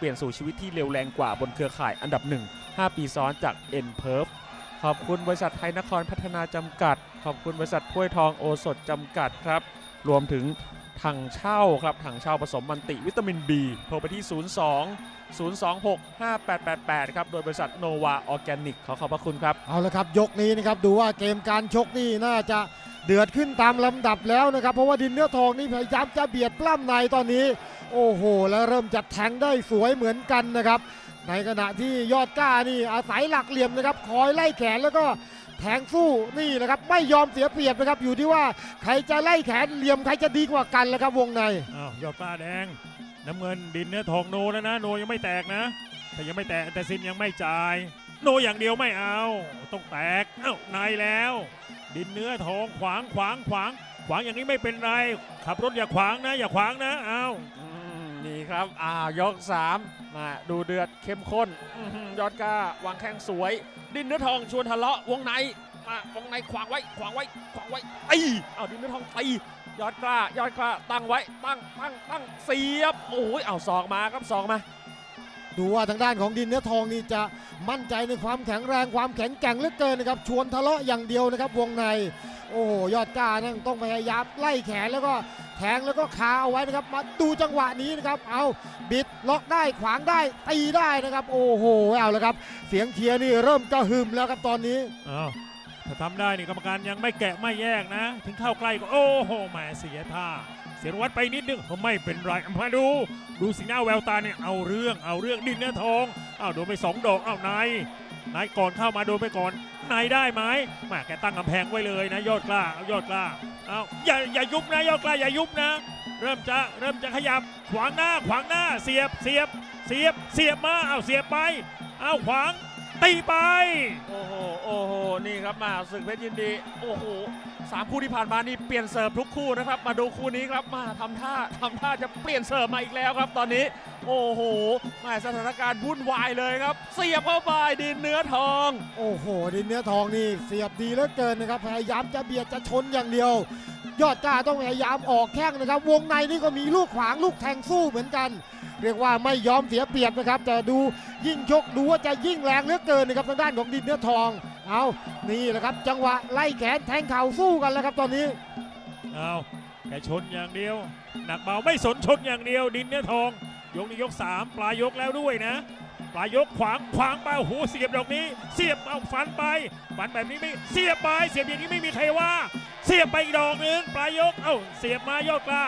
เปลี่ยนสู่ชีวิตที่เร็วแรงกว่าบนเครือข่ายอันดับหนึ่ง5ปีซ้อนจาก n p e r f ขอบคุณบริษัทไทยนครพัฒนาจำกัด ขอบคุณบริษัทถ้วยทองโอสถจำกัดครับ รวมถึงถังเช่าครับถังเช่าผสมมันติวิตามิน B โทรไปที่ 02 026 5888 ครับ โดยบริษัทโนวาออร์แกนิกขอขอบพระคุณครับ เอาละครับยกนี้นะครับดูว่าเกมการชกนี่น่าจะเดือดขึ้นตามลำดับแล้วนะครับ เพราะว่าดินเนื้อทองนี่พยายามจะเบียดปล้ำในตอนนี้ โอ้โห แล้วเริ่มจัดแทงได้สวยเหมือนกันนะครับ ในขณะที่ยอดก้านี่อาศัยหลักเหลี่ยมนะครับ คอยไล่แขนแล้วก็แทงสู้นี่นะครับ ไม่ยอมเสียเปรียบนะครับ อยู่ที่ว่าใครจะไล่แขนเหลี่ยมใครจะดีกว่ากันแล้วครับวงในอ้าวยอดก้าแดง น้ำเงินดินเนื้อทองโนแล้วนะโนยังไม่แตกนะถ้ายังไม่แตกแต่ซินยังไม่จ่าย โนอย่างเดียวไม่เอา ต้องแตกเอ้าในแล้ว ดินเนื้อทองขวางขวางขวางขวางอย่างนี้ไม่เป็นไร ขับรถอย่าขวางนะ อย่าขวางนะเอาอืม นี่ครับอ่ายก3มาดูเดือดเข้มข้นอื้อหือยอดกล้าวางแข้งสวย ดินเนื้อทองชวนทะเลาะวงในมาวงในขวางไว้ขวางไว้ขวางไว้ตีเอาดินเนื้อทองตียอดกล้ายอดกล้าตั้งไว้ตั้งตั้งตั้งเสียบโอ้ยเอาศอกมาครับศอกมาดูว่าทางด้านของดินเนื้อทองนี่จะมั่นใจในความแข็งแรงความแข็งแกร่งเหลือเกินนะครับชวนทะเลาะอย่างเดียวนะครับวงใน โอ้โหยอดกล้านั่งต้องพยายามไล่แขนแล้วก็ แทงแล้วก็คาเอาไว้นะครับ มาดูจังหวะนี้นะครับ เอาบิดล็อกได้ขวางได้ตีได้นะครับ โอ้โหเอาแล้วครับ เสียงเชียร์นี่เริ่มกระหึ่มแล้วครับตอนนี้เอาถ้าทำได้นี่กรรมการยังไม่แกะไม่แยกนะ ถึงเข้าใกล้ก็โอ้โหแหมเสียท่า เสียวัดไปนิดนึงไม่เป็นไรมาดู ดูสีหน้าแววตาเนี่ยเอาเรื่องเอาเรื่องดินเนื้อทองเอาโดนไปสองดอกเอานายนายก่อนเข้ามาโดนไปก่อนนายได้ไหมแหมแกตั้งกำแพงไว้เลยนะ ยอดกล้ายอดกล้า เอาอย่าอย่ายุบนะยอดกล้าอย่ายุบนะ เริ่มจะเริ่มจะขยับขวางหน้าขวางหน้าเสียบเสียบเสียบเสียบมาเอาเสียบไปเอาขวาง ตีไป โอ้โห โอ้โห นี่ครับมาศึกเพชรยินดี โอ้โหสามคู่ที่ผ่านมานี่เปลี่ยนเสิร์ฟทุกคู่นะครับ มาดูคู่นี้ครับมาทำท่าทำท่าจะเปลี่ยนเสิร์ฟมาอีกแล้วครับ ตอนนี้ โอ้โหมาสถานการณ์วุ่นวายเลยครับ เสียบเข้าไปดินเนื้อทอง โอ้โห ดินเนื้อทองนี่เสียบดีเหลือเกินนะครับ พยายามจะเบียดจะชนอย่างเดียว ยอดกล้าต้องพยายามออกแข้งนะครับ วงในนี่ก็มีลูกขวางลูกแทงสู้เหมือนกัน เรียกว่าไม่ยอมเสียเปรียบนะครับแต่ดูยิ่งชกดูว่าจะยิ่งแรงเหลือเกินนะครับทางด้านของดินเนื้อทอง เอานี่แหละครับจังหวะไล่แขนแทงเข่าสู้กันแล้วครับตอนนี้เอาแกชนอย่างเดียว หนักเบาไม่สนชนอย่างเดียว ดินเนื้อทอง ยกนี้ยก 3 ปลายยกแล้วด้วยนะปลายยกขวางขวางไปโอ้โหเสียบดอกนี้ เสียบเอาฟันไปฟันแบบนี้ไม่เสียบไปเสียบอย่างนี้ไม่มีใครว่า เสียบไปอีกดอกนึงปลายยกเอ้าเสียบมายอดกล้า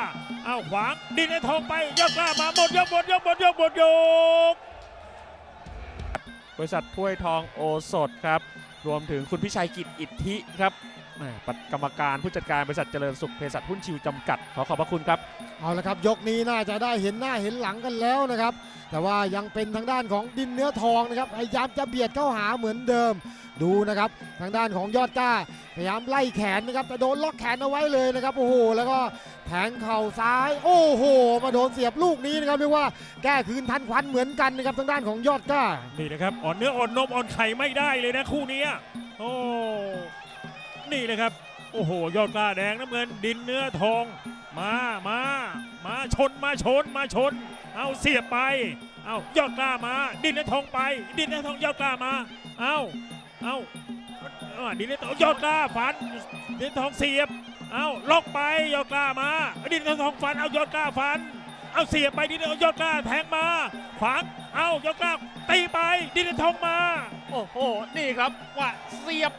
อาขวางดินในื้ทองไปยกกล้ามาหมดยกหมดยกหมดยกหมดยกบริษัทถ้วยทองโอสดครับ รวมถึงคุณพิชัยกิจอิทธิครับ กรรมการผู้จัดการบริษัทเจริญสุขเภสัชหุ้นชิวจำกัด ขอขอบพระคุณครับ เอาละครับยกนี้น่าจะได้เห็นหน้าเห็นหลังกันแล้วนะครับ แต่ว่ายังเป็นทางด้านของดินเนื้อทองนะครับพยายามจะเบียดเข้าหาเหมือนเดิม ดูนะครับ ทางด้านของยอดกล้า พยายามไล่แขนนะครับแต่โดนล็อกแขนเอาไว้เลยนะครับโอ้โหแล้วก็แทงเข่าซ้าย โอ้โห มาโดนเสียบลูกนี้นะครับเรียกว่าแก้คืนทันควันเหมือนกันนะครับทางด้านของยอดกล้านี่นะครับอ่อนเนื้ออ่อนนมอ่อนไข่ไม่ได้เลยนะคู่นี้โอ้ นี่นะครับ โอ้โห ยอดกล้าแดงน้ำเงินดินเนื้อทอง มามามาชนมาชนมาชน เอาเสียบไป เอายอดกล้ามา ดินเนื้อทองไป ดินเนื้อทองยอดกล้ามา เอาเอาอ่าดินเนื้อทองยอดกล้าฟัน ดินเนื้อทองเสียบ เอาล็อกไปยอดกล้ามา ดินเนื้อทองฟัน เอายอดกล้าฟัน เอาเสียบไปดินเนื้อยอดกล้าแทงมา ขวาง เอายอดกล้าตีไป ดินเนื้อทองมา โอ้โห นี่ครับว่าเสียบ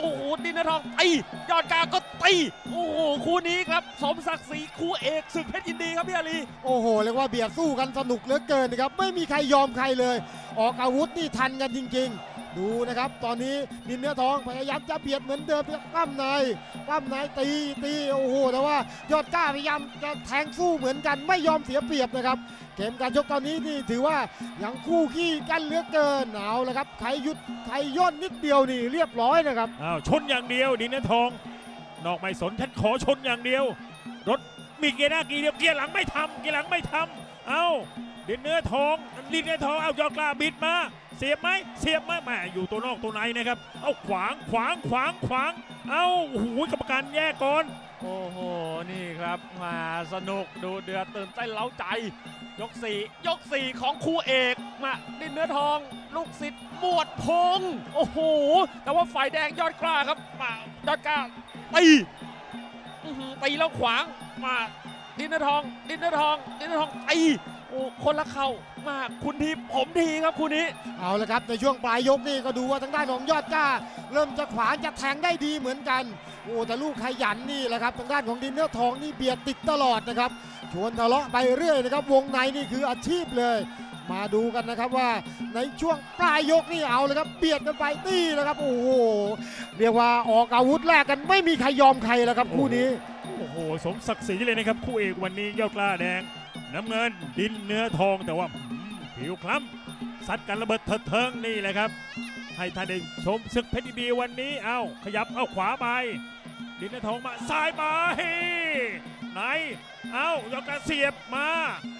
โอ้โหดินนท์ทองตียอดกาก็ตีโอ้โหคู่นี้ครับสมศักดิ์ศรีคู่เอกศึกเพชรยินดีครับพี่อาลีโอ้โหเรียกว่าเบียดสู้กันสนุกเหลือเกินนะครับไม่มีใครยอมใครเลย ออกอาวุธนี่ทันกันจริง ๆ ดูนะครับ ตอนนี้ดินเนื้อทองพยายามจะเบียดเหมือนเดิมปั้มในปั้มในตีตีโอ้โหแต่ว่ายอดกล้าพยายามจะแทงสู้เหมือนกันไม่ยอมเสียเปรียบนะครับเกมการชกตอนนี้นี่ถือว่ายังคู่ขี้กันเหลือเกินเอาละครับใครยุดใครย่นนิดเดียวนี่เรียบร้อยนะครับอ้าวชนอย่างเดียวดินเนอร์ทอง นอกไม่สนฉันขอชนอย่างเดียว รถมีเกียร์หน้าเกียร์เดียวเกียร์หลังไม่ทำเกียร์หลังไม่ทำเอาดินเนอร์ทองดินเนอร์ทองเอายอดกล้าบิดมา เสียบไหมเสียบไหมแหมอยู่ตัวนอกตัวในนะครับ เอาขวางขวางขวางขวาง เอาโอ้โหกรรมการแยกก่อน โอ้โห นี่ครับมาสนุกดูเดือดตื่นเต้นเล้าใจ ยกสี่ยกสี่ของคู่เอกมาดินเนื้อทอง ลูกศิษย์หมวดพงโอ้โห แต่ว่าฝ่ายแดงยอดกล้าครับมายอดกล้าตีอือหือตีแล้วขวางมาดินเนื้อทอง ดินเนื้อทอง ดินเนื้อทองตีโอ้คนละเข่า มาคุณทีผมทีครับคู่นี้ เอาละครับในช่วงปลายยกนี่ก็ดูว่าทางด้านของยอดกล้า เริ่มจะขวางจะแทงได้ดีเหมือนกันโอ้แต่ลูกขยันนี่แหละครับทางด้านของดินเนื้อทองนี่เบียดติดตลอดนะครับชวนทะเลาะไปเรื่อยนะครับ วงในนี่คืออาชีพเลย มาดูกันนะครับว่าในช่วงปลายยกนี่เอาเลยครับเบียดกันไปนี่นะครับโอ้โหเรียกว่าออกอาวุธแรกกันไม่มีใครยอมใครแล้วครับคู่นี้ โอ้โห สมศักดิ์ศรีเลยนะครับ คู่เอกวันนี้ยอดกล้าแดง น้ำเงินดินเนื้อทองแต่ว่าหืม ผิวคล้ำซัดกันระเบิดเถิดเทิงนี่แหละครับ ให้ท่านได้ชมศึกเพชรดีวันนี้เอาขยับเอาขวาไปดินทองมาซ้ายไปไหนเอายกการเสียบมา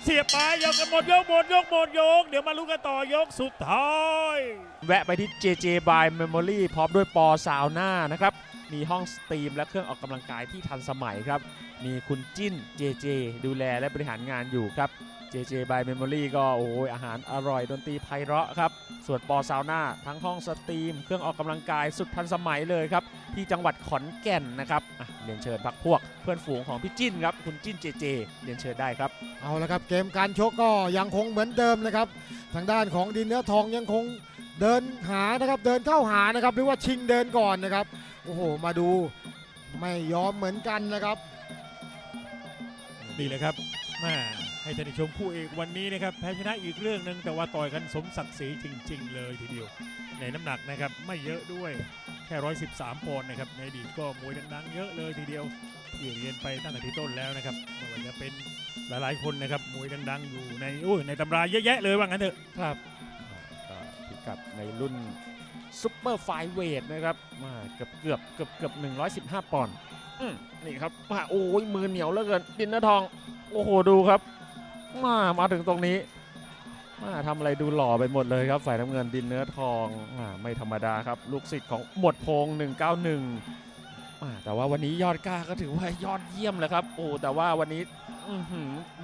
เสียบไปยกกันหมดยกหมดยกหมดยก เดี๋ยวมาลุ้นกันต่อยกสุดท้าย แวะไปที่ JJ by Memory พร้อมด้วยปอซาวหน่านะครับ มีห้องสตรีมและเครื่องออกกำลังกายที่ทันสมัยครับ มีคุณจิ้น JJ ดูแลและบริหารงานอยู่ครับ JJ by Memory ก็โอ้ยอาหารอร่อยดนตรีไพเราะครับ ส่วนปอซาวน่าทั้งห้องสตรีม เครื่องออกกำลังกายสุดทันสมัยเลยครับ ที่จังหวัดขอนแก่นนะครับอะเรียนเชิญพักพวก เพื่อนฝูงของพี่จิ้นครับ คุณจิ้น JJ เรียนเชิญได้ครับ เอาละครับเกมการชกก็ยังคงเหมือนเดิมนะครับ ทางด้านของดินเนื้อทองยังคงเดินหานะครับเดินเข้าหานะครับหรือว่าชิงเดินก่อนนะครับ โอ้โห มาดูไม่ยอมเหมือนกันนะครับ นี่เลยครับแม่ให้ท่านได้ชมคู่เอกวันนี้นะครับแพ้ชนะอีกเรื่องหนึ่งแต่ว่าต่อยกันสมศักดิ์ศรีจริง ๆ เลยทีเดียว ในน้ำหนักนะครับไม่เยอะด้วยแค่ 113ปอนด์นะครับในอดีตก็มวยดังๆเยอะเลยทีเดียวที่เรียนไปตั้งแต่ที่ต้นแล้วนะครับไม่ว่าจะเป็นหลายๆคนนะครับมวยดัง ๆ อยู่ในโอ้ยในตำราเยอะแยะเลยว่างั้นเถอะครับก็พิกัดในรุ่น ซุปเปอร์ไฟเวทนะครับมาเกือบเกือบเกือบเกือบ115ปอนด์อืมนี่ครับมาโอ้ยมือเหนียวเหลือเกินดินเนอร์ทอง โอ้โหดูครับมามาถึงตรงนี้มาทำอะไรดูหล่อไปหมดเลยครับฝ่ายน้ำเงินดินเนื้อทองอ่าไม่ธรรมดาครับ ลูกศิษย์ของหมวดพงษ์191อ่าแต่ว่าวันนี้ยอดกล้าก็ถือว่ายอดเยี่ยมเลยครับโอ้แต่ว่าวันนี้อื้อหือ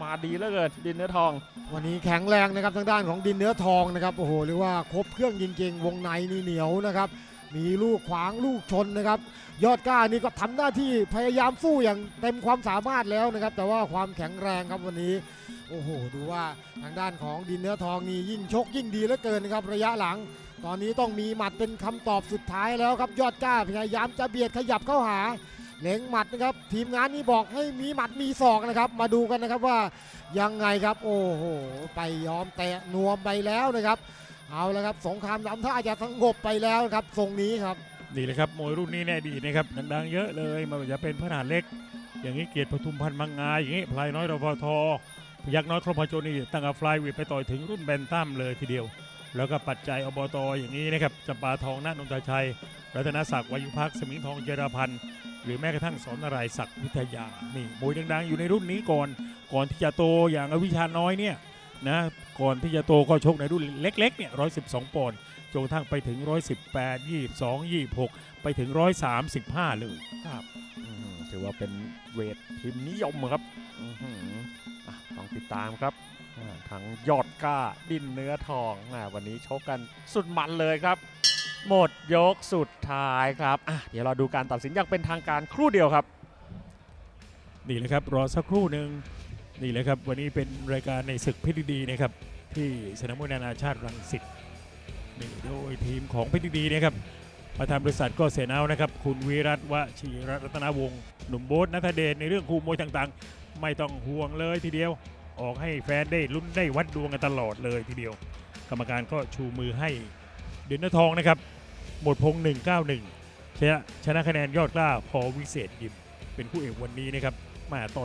มาดีเหลือเกินดินเนื้อทอง วันนี้แข็งแรงนะครับทางด้านของดินเนื้อทองนะครับโอ้โหเรียกว่าครบเครื่องจริงๆวงในนี่เหนียวนะครับ มีลูกขวางลูกชนนะครับ ยอดก้านี่ก็ทำหน้าที่พยายามสู้อย่างเต็มความสามารถแล้วนะครับ แต่ว่าความแข็งแรงครับวันนี้โอ้โหดูว่าทางด้านของดินเนื้อทองนี่ยิ่งชกยิ่งดีเหลือเกินนะครับระยะหลัง ตอนนี้ต้องมีหมัดเป็นคำตอบสุดท้ายแล้วครับยอดก้าพยายามจะเบียดขยับเข้าหา เล็งหมัดนะครับ ทีมงานนี้บอกให้มีหมัดมีศอกนะครับ มาดูกันนะครับว่ายังไงครับ โอ้โห ไปยอมแตะนวมไปแล้วนะครับ เอาละครับสงครามลำท่าจะสงบไปแล้วครับทรงนี้ครับนี่เลยครับมวยรุ่นนี้แน่ดีนะครับดังๆเยอะเลยมันจะเป็นพระนาเล็ก อย่างนี้เกียรติปทุมพันธ์มังงาอย่างนี้พลายน้อยรพทพยักน้อยครบพโจนี่ตั้งแต่ฟลายวีดไปต่อยถึงรุ่นแบนตัมเลยทีเดียว แล้วก็ปัจจัยอบตอย่างนี้นะครับจำปาทองนาฏนนทชัย รัตนศักดิ์วายุพักสมิงทองเจรพันธ์ หรือแม้กระทั่งสอนนารายศักดิ์วิทยานี่มวยดังๆ อยู่ในรุ่นนี้ก่อนก่อนที่จะโตอย่างอวิชาน้อยเนี่ยนะก่อนที่จะโตก็ชกในรุ่นเล็กๆเนี่ย112ปอนด์จนกระทั่งไปถึง118 22 26ไปถึง135เลยครับอื้อหือถือว่าเป็นเวทพิมพ์นิยมครับต้องติดตามครับทั้งยอดก้าดินเนื้อทองวันนี้ชกกันสุดมันเลยครับ หมดยกสุดท้ายครับอะเดี๋ยวเราดูการตัดสินอย่างเป็นทางการครู่เดียวครับ นี่เลยครับรอสักครู่หนึ่งนี่เลยครับวันนี้เป็นรายการในศึกเพชรดีนะครับที่สนามมวยนานาชาติรังสิตนี่โดยทีมของเพชรดีนะครับประธานบริษัทก็เสนานะครับ คุณวิรัตวชิรัตนวงศ์หนุ่มโบ๊ทนัทเดชในเรื่องคู่มวยต่างๆ ไม่ต้องห่วงเลยทีเดียว ออกให้แฟนได้ลุ้นได้วัดดวงกันตลอดเลยทีเดียว กรรมการก็ชูมือให้เด่นทองนะครับ หมดพงษ์191ชนะชนะคะแนนยอดกล้าพอวิเศษยิมเป็นผู้เอกวันนี้นะครับมาต่อ